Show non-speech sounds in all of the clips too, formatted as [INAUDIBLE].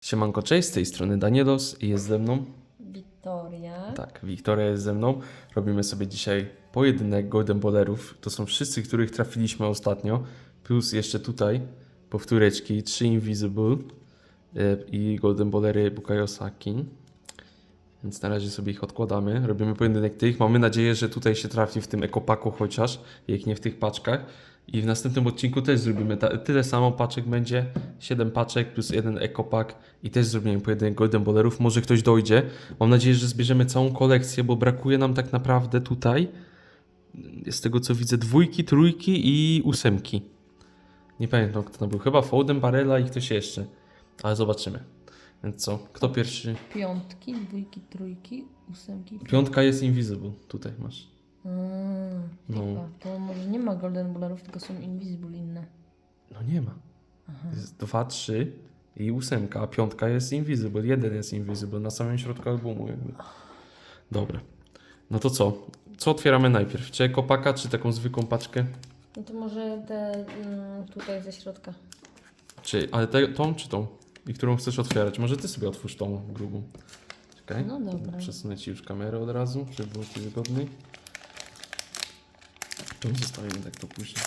Siemanko, cześć, z tej strony Danielos i jest ze mną, Wiktoria. tak, Wiktoria jest ze mną. Robimy sobie dzisiaj pojedynek Golden Ballerów. To są wszyscy, których trafiliśmy ostatnio, plus jeszcze tutaj powtóreczki, 3 Invisible e, i Golden Ballery Bukayo Saki. Więc na razie sobie ich odkładamy. Robimy pojedynek tych. Mamy nadzieję, że tutaj się trafi w tym ekopaku chociaż, jak nie w tych paczkach. I w następnym odcinku też zrobimy ta, tyle samo paczek będzie, 7 paczek plus jeden ekopak i też zrobimy pojedynek Golden Ballerów. Może ktoś dojdzie. Mam nadzieję, że zbierzemy całą kolekcję, bo brakuje nam tak naprawdę tutaj, z tego co widzę, dwójki, trójki i ósemki. Nie pamiętam kto tam był. Chyba Foden, Barella i ktoś jeszcze. Ale zobaczymy. Więc co? Kto pierwszy? Piątki, dwójki, trójki, ósemki. Piątka jest Invisible. Tutaj masz. Mm, No. To może nie ma Golden Ballerów, tylko są Invisible inne. No nie ma. Jest dwa, trzy i ósemka, a piątka jest Invisible. Jeden jest Invisible na samym środku albumu jakby. Dobra. No to co? Co otwieramy najpierw? Czy ekopaka, czy taką zwykłą paczkę? No to może te mm, tutaj ze środka. Czy, ale te, tą czy tą? I którą chcesz otwierać? Może ty sobie otwórz tą grubą. Czekaj. No dobra. Przesunę ci już kamerę od razu, żeby było ci wygodniej. To zostawimy tak to później.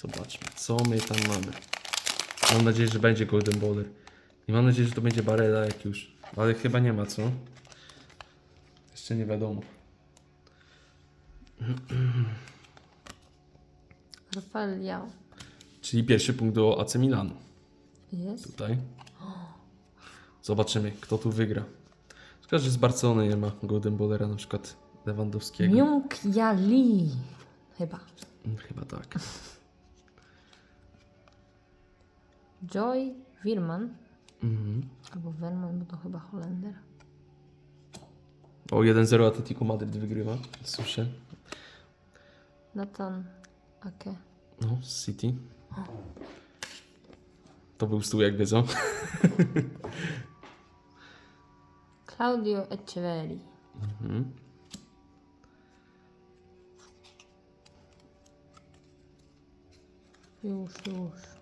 Zobaczmy, co my tam mamy. Mam nadzieję, że będzie Golden Baller. I mam nadzieję, że to będzie Barella jak już. Ale chyba nie ma, co? Jeszcze nie wiadomo. [CLEARS THROAT] Rafael Leao. Czyli pierwszy punkt do AC Milanu. Jest. Tutaj. Zobaczymy, kto tu wygra. Szkoda, że z Barcelony nie ma Golden Ballera, na przykład Lewandowskiego. Myung Lee. Chyba. Mm, Chyba tak. [LAUGHS] Joy Wirman. Mhm. Albo Verman, bo to chyba Holender. O, 1-0 Atletico Madryt wygrywa. Słyszę. Nathan Ake. No, City. To był stół, jak wiedzą. [LAUGHS] Claudio Echeverri. Mhm. Już, już.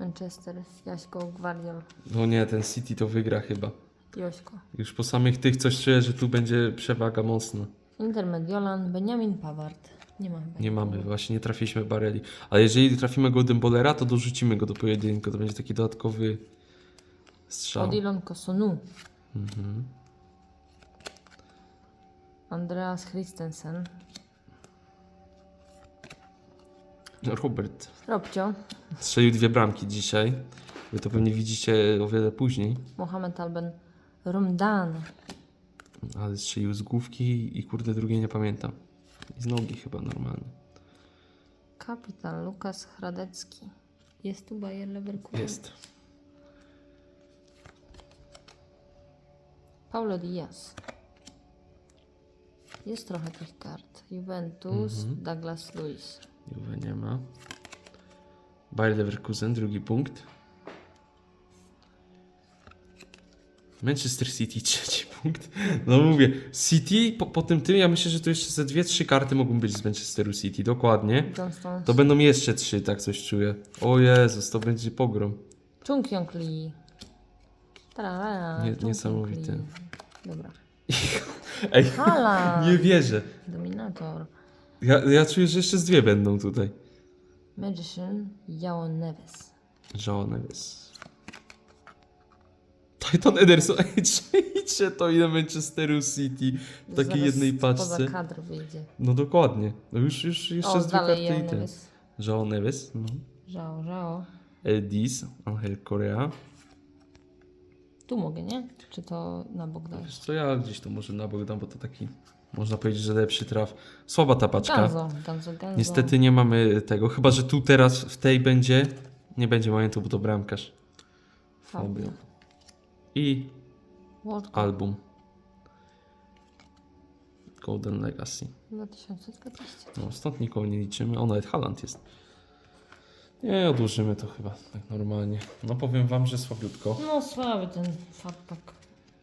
Manchester. Jaśko Gwardiol. No nie, ten City to wygra chyba. Jośko. Już po samych tych coś czuję, że tu będzie przewaga mocna. Intermediolan, Benjamin Pawart. Nie ma chyba. Nie mamy, właśnie nie trafiliśmy Bareli. Ale jeżeli trafimy Golden Ballera, to dorzucimy go do pojedynku. To będzie taki dodatkowy strzał. Odilon Kosonu. Mhm. Andreas Christensen. Robert Robcio. strzelił dwie bramki dzisiaj. Wy to pewnie widzicie o wiele później. Mohamed Alben Romdan. Ale strzelił z główki i kurde drugie nie pamiętam. I z nogi chyba normalnie. Kapitan Lukas Hradecki. Jest tu Bayer Leverkusen. Jest. Paulo Diaz. Jest trochę tych kart. Juventus, Mhm. Douglas Luiz. Juve nie ma. Bayer Leverkusen, drugi punkt. Manchester City, [LAUGHS] trzeci punkt. No mówię, City, po, po tym tym, ja myślę, że to jeszcze ze dwie, trzy karty mogą być z Manchesteru City, dokładnie. Stones. To będą jeszcze trzy, tak coś czuję. O Jezus, to będzie pogrom. Chung Kyung Lee. Tarara, Nie- Chung Lee. Dobra. [LAUGHS] Ej, Hala! nie wierzę. Dominator. Ja, ja czuję, że jeszcze z dwie będą tutaj. Magician, Jao Neves. João Neves. Titan Ederson. Ej, [LAUGHS] czajcie to ile Manchesteru City w takiej Zaraz jednej paczce. Poza kadr wyjdzie. No dokładnie. No już, już jeszcze O, z dwie dalej karty i ten. Neves. João Neves. No. Żao, żao. Eldis. Angel Korea. Tu mogę, nie? Czy to na bok dać? Wiesz co, ja gdzieś to może na bok dam, bo to taki, można powiedzieć, że lepszy traf. Słaba ta paczka. Ganzo, ganzo, ganzo. Niestety nie mamy tego, chyba że tu teraz w tej będzie, nie będzie momentu, bo to bramkarz. Fabio. I World album. Golden Legacy. 2020. No, stąd nikogo nie liczymy. O, nawet Haaland jest. Nie, odłożymy to chyba tak normalnie. No powiem wam, że słabiutko. No słaby ten fatpak.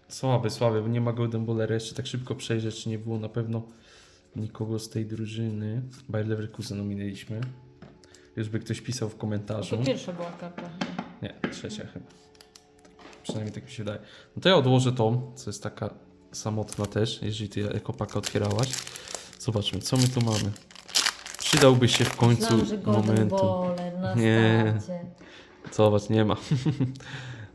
Słaby, słaby, bo nie ma Golden Ballera. Jeszcze tak szybko przejrzeć, czy nie było na pewno nikogo z tej drużyny. Bayer Leverkusen ominęliśmy. Już by ktoś pisał w komentarzu. To pierwsza była karta. Nie, trzecia chyba. Przynajmniej tak mi się wydaje. No to ja odłożę tą, co jest taka samotna też, jeżeli ty ekopaka otwierałaś. Zobaczmy, co my tu mamy. Przydałby się w końcu Znam, że momentu. Baller na Nie. starcie. Zobacz, nie ma. [LAUGHS]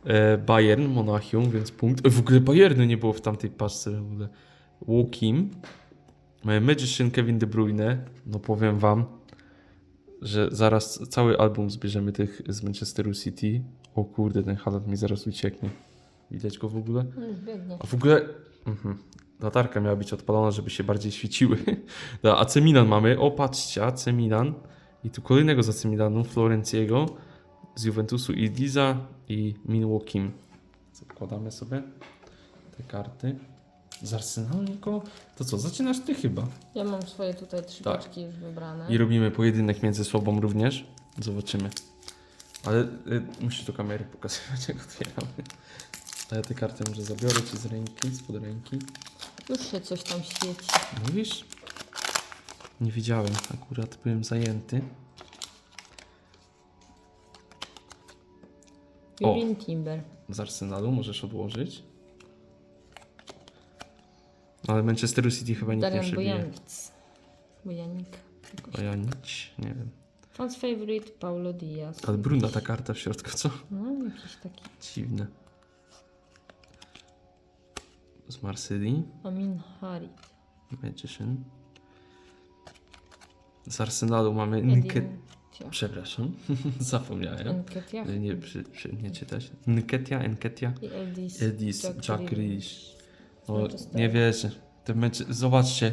e, Bayern, Monachium, więc punkt. W ogóle Bayernu nie było w tamtej paczce. W ogóle. Łukim. E, Magician Kevin De Bruyne. No powiem wam, że zaraz cały album zbierzemy tych z Manchesteru City. O kurde, ten Haaland mi zaraz ucieknie. Widać go w ogóle? Biegnie. A w ogóle mhm, latarka miała być odpalona, żeby się bardziej świeciły. [LAUGHS] Dobra, AC Milan mamy. O, patrzcie, AC Milan. I tu kolejnego z AC Milanu, Florenciego z Juventusu i Liza i Milwaukee. Zakładamy sobie te karty. Z Arsenalu nikogo? To co, zaczynasz ty chyba. Ja mam swoje tutaj trzy Tak. paczki już wybrane. I robimy pojedynek między sobą również. Zobaczymy. Ale y, musisz do kamery pokazywać, [LAUGHS] jak otwieramy. A ja te karty może zabiorę ci z ręki, spod ręki. Już się coś tam świeci. Mówisz? Nie widziałem, akurat byłem zajęty. O. Urin Timber. Z Arsenalu możesz odłożyć. Ale Manchesteru City chyba nikt nie Darian przebije. Bojanic. Bojanik. jakoś. Bojanić, nie wiem. Fans favorite Paulo Diaz. Ale brudna ta karta w środku, co? No, jakiś taki. Dziwne. Z Marsylii. Amin Harit. Magician. Z Arsenalu mamy. Edin Przepraszam, [LAUGHS] zapomniałem. Enketia. Nie, przy, przy, nie czytać. Nketia, Enketia. I Eldis. Grealish. Grealish. No, nie wierzę. Te mecze... Zobaczcie.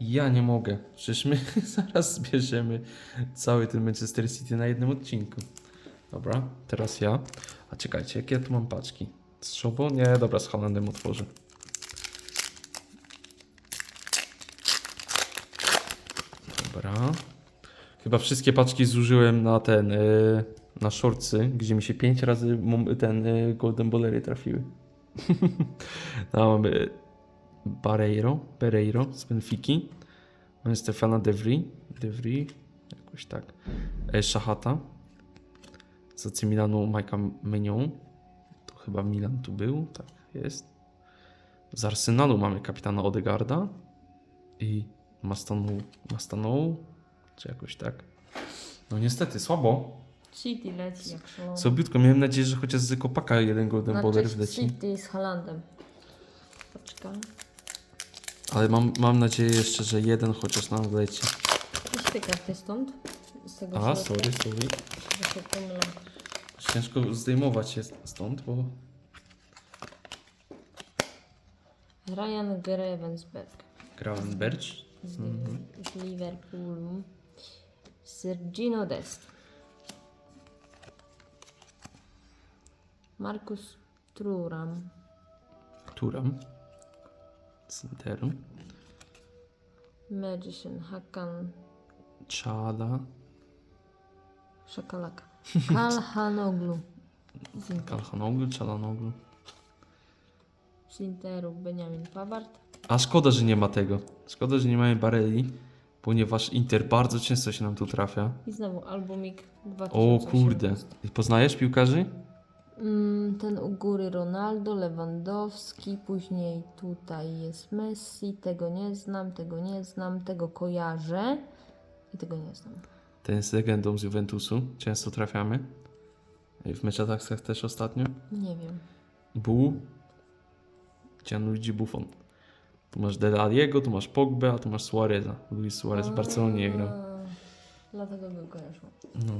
Ja nie mogę. Przecież my [LAUGHS] zaraz zbierzemy cały ten Manchester City na jednym odcinku. Dobra, teraz ja. A czekajcie, jakie ja tu mam paczki? Z Szobo? Nie, dobra, z Hollandem otworzę. Dobra. Chyba wszystkie paczki zużyłem na ten, yy, na shortsy, gdzie mi się pięć razy mom- ten yy, Golden Ballery trafiły. [LAUGHS] no, mamy Barreiro, Barreiro z Benfiki. Mamy Stefana Devry, Devry, jakoś tak. E, Szachata. Z AC Milanu Majka Menion. To chyba Milan tu był, tak jest. Z Arsenalu mamy kapitana Odegarda i Mastanou, Mastanou, czy jakoś tak. No niestety, słabo. City leci jak szalony. Słabiutko, miałem nadzieję, że chociaż z Kopaka jeden Golden Na Baller cześć wleci. City z Halandem. Paczka. Ale mam, mam nadzieję jeszcze, że jeden chociaż nam wleci. Jakieś karty stąd? Z tego A, środka, sorry, sorry. Że się pomylę. Ciężko zdejmować się stąd, bo Ryan Grevensberg Gravenberg. z, Mhm. z Liverpoolu. Sergino Dest. Markus. Turam. Z Interu. Magician Hakan Czala. Szakalaka. [LAUGHS] Kalhanoglu. Kalhanoglu, Czalanoglu. z Interu Benjamin Pawart. A szkoda, że nie ma tego. Szkoda, że nie mamy Bareli, ponieważ Inter bardzo często się nam tu trafia. I znowu albumik O 2018. kurde. I Poznajesz piłkarzy? Mm, ten u góry Ronaldo, Lewandowski, później tutaj jest Messi, tego nie znam, tego nie znam, tego kojarzę i tego nie znam. Ten jest legendą z Juventusu. Często trafiamy. W meczatakach też ostatnio. Nie wiem. Bu. Gianluigi Buffon. Tu masz Del Aliego, tu masz Pogba, a tu masz Suareza. Luis Suarez w Barcelonie grał. Dlatego był kojarzą. No.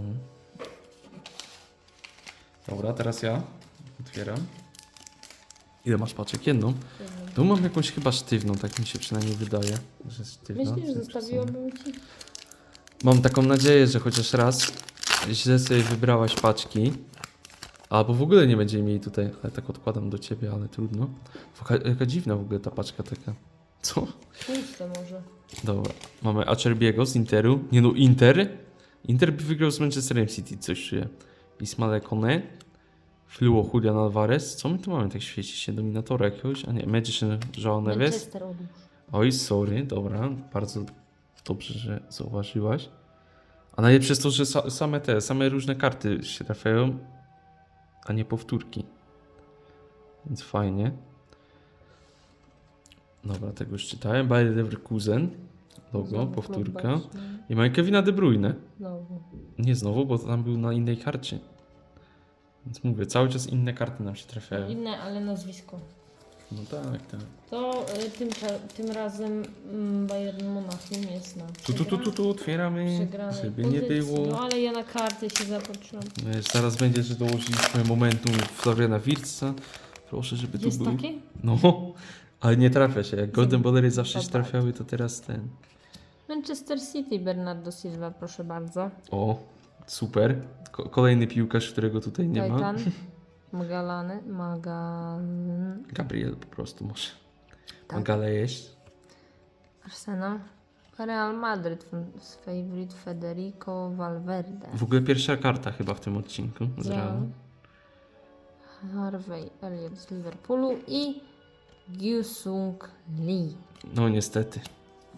Dobra, teraz ja otwieram. Ile masz paczek? Jedną. Tu mam jakąś chyba sztywną, tak mi się przynajmniej wydaje, że sztywna. Myślisz, że zostawiłabym ci? Mam taką nadzieję, że chociaż raz źle sobie wybrałaś paczki. Albo w ogóle nie będziemy mieli tutaj, ale tak odkładam do ciebie, ale trudno. Jaka, jaka dziwna w ogóle ta paczka taka. Co? Puste może. Dobra. Mamy Acerbiego z Interu. Nie no, Inter. Inter by wygrał z Manchesterem City, coś czuję. Ismael Kone. Fluo Julian Alvarez. Co my tu mamy? Tak świeci się dominatora jakiegoś? A nie, Magician João Neves. Oj, sorry, dobra, bardzo dobrze, że zauważyłaś. A najlepsze jest to, że sa, same te, same różne karty się trafiają a nie powtórki. Więc fajnie. Dobra, tego już czytałem. Bayer Leverkusen. Logo, powtórka. I mamy Kevina De Bruyne. Znowu. Nie znowu, bo tam był na innej karcie. Więc mówię, cały czas inne karty nam się trafiają. Inne, ale nazwisko. No tak, tak. To y, tym, cza- tym razem mm, Bayern Monachium jest na Tu, tu, tu, tu, tu otwieramy, przegranej żeby nie pozycji. było. No ale ja na karty się zapatrzyłam. Wiesz, Zaraz będzie, że dołożyliśmy momentum Floriana Wirtza. Proszę, żeby tu Jest był. takie? No, ale nie trafia się. Jak Golden Ballery zawsze się trafiały, to teraz ten. Manchester City, Bernardo Silva, proszę bardzo. O, super. Ko- kolejny piłkarz, którego tutaj nie ma. Titan, [LAUGHS] Magalany, Magal... Gabriel po prostu może. Tak. Magale jest. Arsenal. Real Madrid, z favorite Federico Valverde. W ogóle pierwsza karta chyba w tym odcinku z Real. Realu. Harvey Elliott z Liverpoolu i Gyusung Lee. No niestety.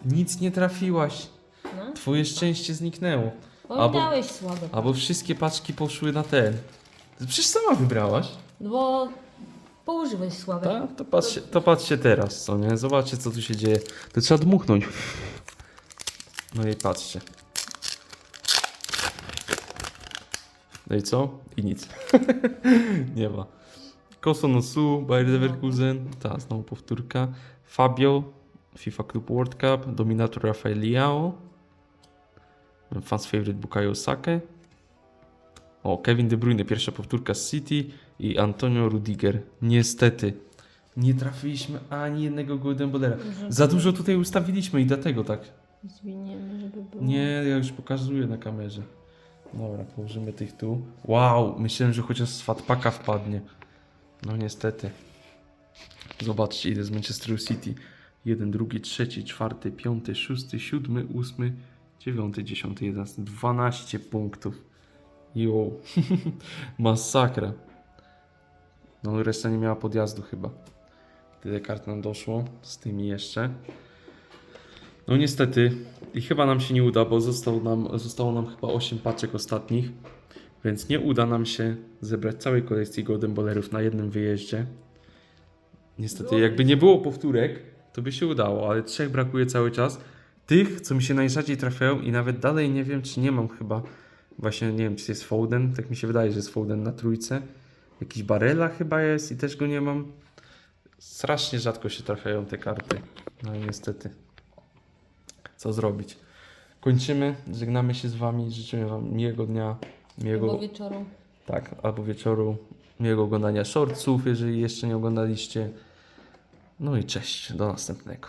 Nic nie trafiłaś. No. Twoje szczęście zniknęło. Oj, Albo- dałeś słabe. Albo wszystkie paczki poszły na ten. Przecież sama wybrałaś. No bo położyłeś słabe. Tak? To patrzcie, to patrzcie teraz, co nie? Zobaczcie, co tu się dzieje. To trzeba dmuchnąć. No i patrzcie. No i co? I nic. [LAUGHS] Nie ma. Kosonosu, Bayer Leverkusen, ta znowu powtórka. Fabio, FIFA Club World Cup, Dominator Rafael Leao. Fans favorite Bukayo Sake. O, Kevin De Bruyne, pierwsza powtórka z City i Antonio Rudiger. Niestety, nie trafiliśmy ani jednego Golden Ballera. Za dużo tutaj ustawiliśmy i dlatego tak. Zwiniemy, żeby było. Nie, ja już pokazuję na kamerze. Dobra, położymy tych tu. Wow, myślałem, że chociaż z Fatpaka wpadnie. No niestety. Zobaczcie, ile z Manchesteru City. Jeden, drugi, trzeci, czwarty, piąty, szósty, siódmy, ósmy, dziewiąty, dziesiąty, jedenasty. 12 punktów. Jo, [LAUGHS] masakra. No reszta nie miała podjazdu chyba. Tyle kart nam doszło, z tymi jeszcze. No niestety, i chyba nam się nie uda, bo zostało nam, zostało nam chyba 8 paczek ostatnich, więc nie uda nam się zebrać całej kolekcji Golden Ballerów na jednym wyjeździe. Niestety, jakby nie było powtórek, to by się udało, ale trzech brakuje cały czas. Tych, co mi się najrzadziej trafiają i nawet dalej nie wiem, czy nie mam chyba, właśnie nie wiem, czy jest Foden, tak mi się wydaje, że jest Foden na trójce. Jakiś Barella chyba jest i też go nie mam. Strasznie rzadko się trafiają te karty. No i niestety co zrobić. Kończymy, żegnamy się z Wami, życzymy Wam miłego dnia, miłego, Albo wieczoru. tak, albo wieczoru, miłego oglądania shortsów, jeżeli jeszcze nie oglądaliście. No i cześć, do następnego.